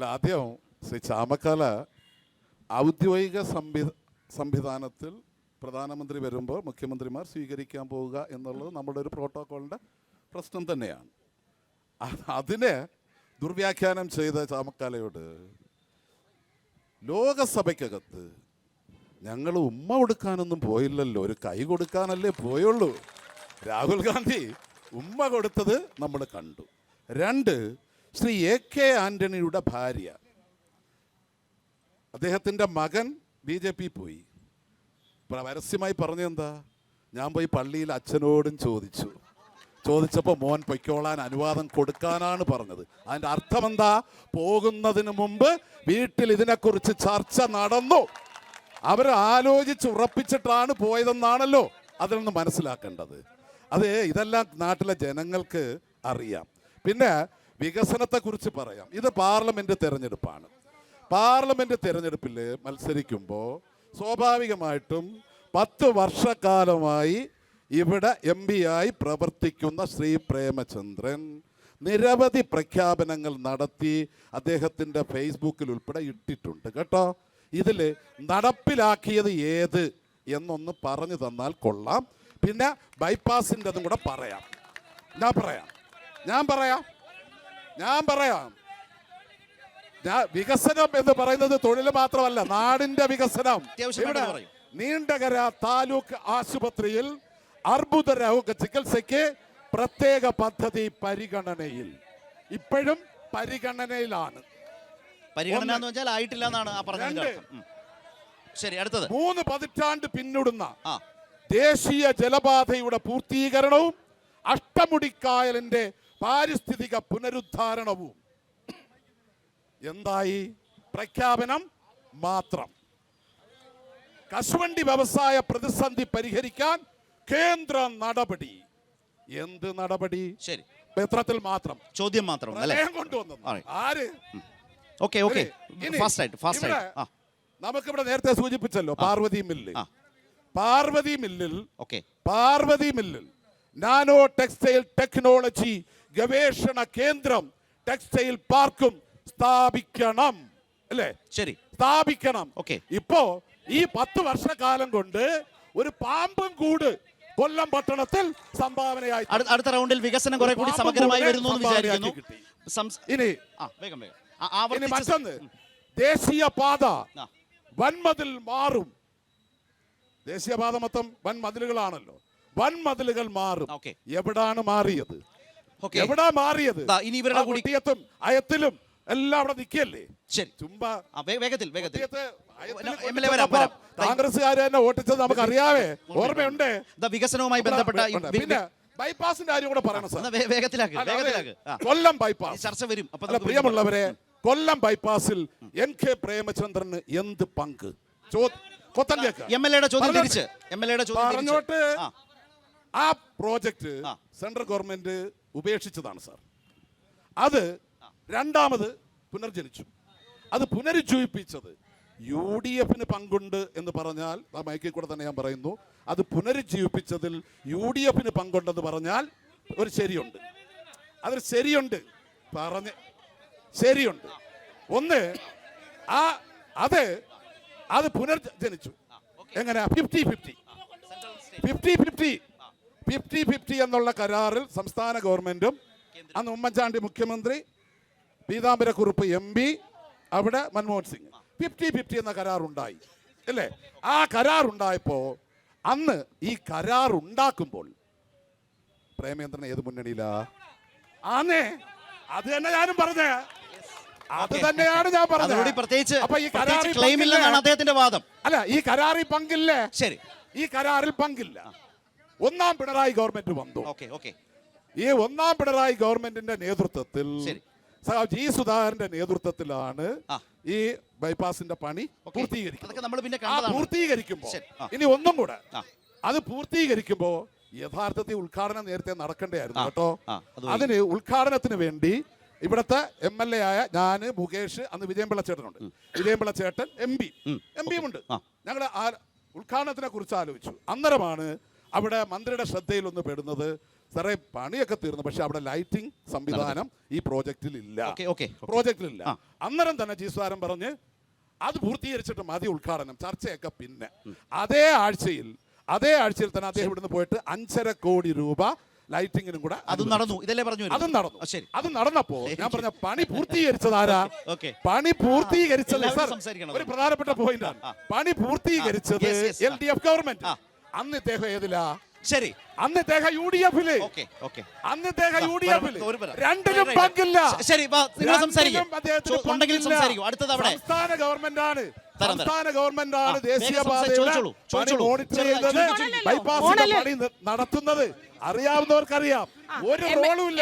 അല്ല ആദ്യം ശ്രീ ചാമക്കാല ഔദ്യോഗിക സംവി സംവിധാനത്തിൽ പ്രധാനമന്ത്രി വരുമ്പോൾ മുഖ്യമന്ത്രിമാർ സ്വീകരിക്കാൻ പോവുക എന്നുള്ളത് നമ്മുടെ ഒരു പ്രോട്ടോക്കോളിന്റെ പ്രശ്നം തന്നെയാണ്. അതിനെ ദുർവ്യാഖ്യാനം ചെയ്ത ചാമക്കാലയോട് ലോകസഭയ്ക്കകത്ത് ഞങ്ങൾ ഉമ്മ കൊടുക്കാനൊന്നും പോയില്ലല്ലോ ഒരു കൈ കൊടുക്കാനല്ലേ പോയുള്ളൂ. രാഹുൽ ഗാന്ധി ഉമ്മ കൊടുത്തത് നമ്മൾ കണ്ടു. രണ്ട് ശ്രീ എ കെ ആന്റണിയുടെ ഭാര്യ. അദ്ദേഹത്തിന്റെ മകൻ ബി ജെ പി പോയി. പ്ര- പരസ്യമായി പറഞ്ഞെന്താ? ഞാൻ പോയി പള്ളിയിൽ അച്ഛനോടും ചോദിച്ചു. ചോദിച്ചപ്പോൾ മോൻ പൊയ്ക്കോളാൻ അനുവാദം കൊടുക്കാനാണ് പറഞ്ഞത്. അതിന്റെ അർത്ഥം എന്താ പോകുന്നതിന് മുമ്പ് വീട്ടിൽ ഇതിനെക്കുറിച്ച് ചർച്ച നടന്നു. അവർ ആലോചിച്ച് ഉറപ്പിച്ചിട്ടാണ് പോയതെന്നാണല്ലോ അതിൽ നിന്ന് മനസ്സിലാക്കേണ്ടത്. അത് ഇതെല്ലാം നാട്ടിലെ ജനങ്ങൾക്ക് അറിയാം. പിന്നെ വികസനത്തെക്കുറിച്ച് പറയാം. ഇത് പാർലമെന്റ് തിരഞ്ഞെടുപ്പാണ്. പാർലമെന്റ് തെരഞ്ഞെടുപ്പിൽ മത്സരിക്കുമ്പോൾ സ്വാഭാവികമായിട്ടും പത്ത് വർഷക്കാലമായി ഇവിടെ എം ആയി പ്രവർത്തിക്കുന്ന ശ്രീ പ്രേമചന്ദ്രൻ നിരവധി പ്രഖ്യാപനങ്ങൾ നടത്തി അദ്ദേഹത്തിന്റെ ഫേസ്ബുക്കിൽ ഉൾപ്പെടെ ഇട്ടിട്ടുണ്ട് കേട്ടോ. ഇതിൽ നടപ്പിലാക്കിയത് ഏത് എന്നൊന്ന് പറഞ്ഞു തന്നാൽ കൊള്ളാം. പിന്നെ ബൈപ്പാസിന്റെതും കൂടെ പറയാം. ഞാൻ പറയാം. ഞാൻ പറയാം. ഞാൻ പറയാം. ഞാൻ വികസനം എന്ന് പറയുന്നത് തൊഴിൽ മാത്രമല്ല നാടിന്റെ വികസനം. ഇവിടെ നീണ്ടകര താലൂക്ക് ആശുപത്രിയിൽ അർബുദ രോഗ ചികിത്സയ്ക്ക് പ്രത്യേക പദ്ധതി പരിഗണനയിൽ. ഇപ്പോഴും പരിഗണനയിലാണ്. പരിഗണന എന്ന് വെച്ചാൽ ആയിട്ടില്ല എന്നാണ് ആ അർത്ഥം. ശരി അടുത്തത്. മൂന്ന് പതിറ്റാണ്ട് പിന്നിടുന്ന ദേശീയ ജലപാതയുടെ പൂർത്തീകരണവും അഷ്ടമുടിക്കായലിന്റെ പാരിസ്ഥിതിക പുനരുദ്ധാരണവും. എന്തായി? പ്രഖ്യാപനം മാത്രം. കശുവണ്ടി വ്യവസായ പ്രതിസന്ധി പരിഹരിക്കാൻ കേന്ദ്ര നടപടി. എന്ത് നടപടി? ശരി. പത്രത്തിൽ മാത്രം. ചോദ്യം മാത്രം കൊണ്ടുവന്നത്. ആര്? Okay okay. ഫാസ്റ്റ് ആയിട്ട് ഫാസ്റ്റ് ആയിട്ട്. നമുക്കിവിടെ നേരത്തെ സൂചിപ്പിച്ചല്ലോ പാർവതി മില്ല്. പാർവതി മില്ലിൽ ഓക്കെ. പാർവതി മില്ലിൽ നാനോ ടെക്സ്റ്റൈൽ ടെക്നോളജി ഗവേഷണ കേന്ദ്രം ടെക്സ്റ്റൈൽ പാർക്കും സ്ഥാപിക്കണം. അല്ലേ? ശരി. സ്ഥാപിക്കണം. ഓക്കെ. ഇപ്പോ ഈ പത്ത് വർഷക്കാലം കൊണ്ട് ഒരു പാമ്പും കൂട് കൊല്ലം പട്ടണത്തിൽ സംഭാവനയായി. അടുത്ത റൗണ്ടിൽ വികസനം കുറെ കൂടി സമഗ്രമായി വരുന്നു എന്ന് വിചാരിക്കുന്നു. ഇനി വേഗം വേഗം. മറ്റൊന്ന്. ദേശീയ പാത. വൻമതിൽ മാറും. ദേശീയപാത മൊത്തം വൻമതിലുകളാണല്ലോ. വൻമതിലുകൾ മാറും. എവിടാണ് മാറിയത്. എവിടാ മാറിയത്? ഇനി ഇവരുടെ കൂടി- അയത്തിലും എല്ലാം അവിടെ നിൽക്കല്ലേ ശരി. ചുമ്പാ വേഗത്തിൽ വേഗത്തിൽ. കോൺഗ്രസ്സുകാർ തന്നെ ഓട്ടിച്ചത് നമുക്ക് അറിയാവേ. ഓർമ്മയുണ്ട്? വികസനവുമായി ബന്ധപ്പെട്ട പിന്നെ ബൈപ്പാസിന്റെ കാര്യം കൂടെ പറയണം സാർ. വേഗത്തിലാക്ക് വേഗത്തിലാക്ക്. കൊല്ലം ബൈപ്പാസ് ചർച്ച വരും. പ്രിയമുള്ളവരെ കൊല്ലം ബൈപ്പാസിൽ എൻ കെ പ്രേമചന്ദ്രന് എന്ത് പങ്ക്? എം എൽ എയുടെ ചോദ്യം പറഞ്ഞോട്ടെ. തിരിച്ച്. എം എൽ എയുടെ ചോദ്യം. പറഞ്ഞോട്ട്. ആ, പ്രോജക്ട് പ്രോജക്റ്റ് സെൻട്രൽ ഗവൺമെന്റ് ഉപേക്ഷിച്ചതാണ് സാർ. അത് രണ്ടാമത് പുനർജനിച്ചു. അത് പുനരുജ്ജീവിപ്പിച്ചത് യു ഡി എഫിന് പങ്കുണ്ട് എന്ന് പറഞ്ഞാൽ ആ മൈക്കിൽ കൂടെ തന്നെ ഞാൻ പറയുന്നു അത് പുനരുജ്ജീവിപ്പിച്ചതിൽ യു ഡി എഫിന് പങ്കുണ്ടെന്ന് പറഞ്ഞാൽ ഒരു ശരിയുണ്ട്. അതൊരു ശരിയുണ്ട്. പറഞ്ഞ് ശരിയുണ്ട്. ഒന്ന് ആ അത് അത് പുനർജനിച്ചു എങ്ങനെ? Fifty fifty fifty fifty fifty fifty എന്നുള്ള കരാറിൽ സംസ്ഥാന ഗവൺമെന്റും അന്ന് ഉമ്മൻചാണ്ടി മുഖ്യമന്ത്രി പീതാംബരക്കുറുപ്പ് എം പി അവിടെ മൻമോഹൻ സിംഗ്. ഫിഫ്റ്റി ഫിഫ്റ്റി എന്ന കരാറുണ്ടായി. അല്ലേ? ആ കരാറുണ്ടായപ്പോൾ അന്ന് ഈ കരാർ ഉണ്ടാക്കുമ്പോൾ പ്രേമേന്ദ്രൻ ഏത് മുന്നണിയിലാ? ആന്നേ. അത് തന്നെ ഞാനും പറഞ്ഞ. അത് തന്നെയാണ് ഞാൻ പറഞ്ഞത് പ്രത്യേകിച്ച് അപ്പൊ ഈ കരാറിൽ അദ്ദേഹത്തിന്റെ വാദം. അല്ല ഈ കരാറിൽ പങ്കില്ലേ? ശരി. ഈ കരാറിൽ പങ്കില്ല. ഒന്നാം പിണറായി ഗവൺമെന്റ് വന്നു. ഈ ഒന്നാം പിണറായി ഗവൺമെന്റിന്റെ നേതൃത്വത്തിൽ ജി സുധാകരന്റെ നേതൃത്വത്തിലാണ് ഈ ബൈപ്പാസിന്റെ പണി. പൂർത്തീകരിക്കുന്നത്. ഇനി ഒന്നും കൂടെ അത് പൂർത്തീകരിക്കുമ്പോ യഥാർത്ഥത്തിൽ ഉദ്ഘാടനം നേരത്തെ നടക്കണ്ടായിരുന്നു ആ. കേട്ടോ. അതിന് ഉദ്ഘാടനത്തിന് വേണ്ടി ഇവിടുത്തെ എം എൽ എ ആയ ഞാൻ മുകേഷ് അന്ന് വിജയംപിള്ള ചേട്ടനുണ്ട്. വിജയംപിള്ള ചേട്ടൻ എം പി. എം പിയും ഉണ്ട്. ഞങ്ങൾ ഉദ്ഘാടനത്തിനെ കുറിച്ച് ആലോചിച്ചു. അന്നേരമാണ് അവിടെ മന്ത്രിയുടെ ശ്രദ്ധയിൽ ഒന്ന് പെടുന്നത് സാറേ പണിയൊക്കെ തീർന്നു പക്ഷെ അവിടെ ലൈറ്റിംഗ് സംവിധാനം ഈ പ്രോജക്റ്റിൽ ഇല്ല. പ്രോജക്റ്റിലില്ല ആ. അന്നേരം തന്നെ ജീസ്വാരം പറഞ്ഞ് അത് പൂർത്തീകരിച്ചിട്ട് മതി ഉദ്ഘാടനം ചർച്ചയൊക്കെ പിന്നെ. അതേ ആഴ്ചയിൽ അതേ ആഴ്ചയിൽ തന്നെ അദ്ദേഹം ഇവിടുന്ന് പോയിട്ട് അഞ്ചര കോടി രൂപ ലൈറ്റിങ്ങിനും കൂടെ അത് നടന്നു ഇതല്ലേ പറഞ്ഞു അത് നടന്നു. ശരി. അത് നടന്നപ്പോ ഞാൻ പറഞ്ഞ പണി പൂർത്തീകരിച്ചത് ആരാ? പണി പൂർത്തീകരിച്ചത്. ഒരു പ്രധാനപ്പെട്ട പോയിന്റാണ് പണി പൂർത്തീകരിച്ചത് എൽ ഡി എഫ് ഗവൺമെന്റ്. അന്ന് ഇദ്ദേഹം ഏതിലാ ശരി അന്ന് ഇദ്ദേഹം യു ഡി എഫിൽ ഓക്കെ ഓക്കെ അന്ന് ഇദ്ദേഹം യു ഡി എഫിൽ രണ്ടിലും. പങ്കില്ല ശരി, നിങ്ങൾ സംസാരിക്കൂ. ഉണ്ടെങ്കിൽ. അടുത്തത് അവിടെ. സംസ്ഥാന ഗവൺമെന്റ് ആണ്. സംസ്ഥാന ഗവൺമെന്റ് ആണ് ദേശീയ ദേശീയപാതയുടെ പണി. മോണിറ്റർ ചെയ്തത്. ബൈപ്പാസിന്റെ പണി നടത്തുന്നത് അറിയാവുന്നവർക്കറിയാം ഒരു റോളും ഇല്ല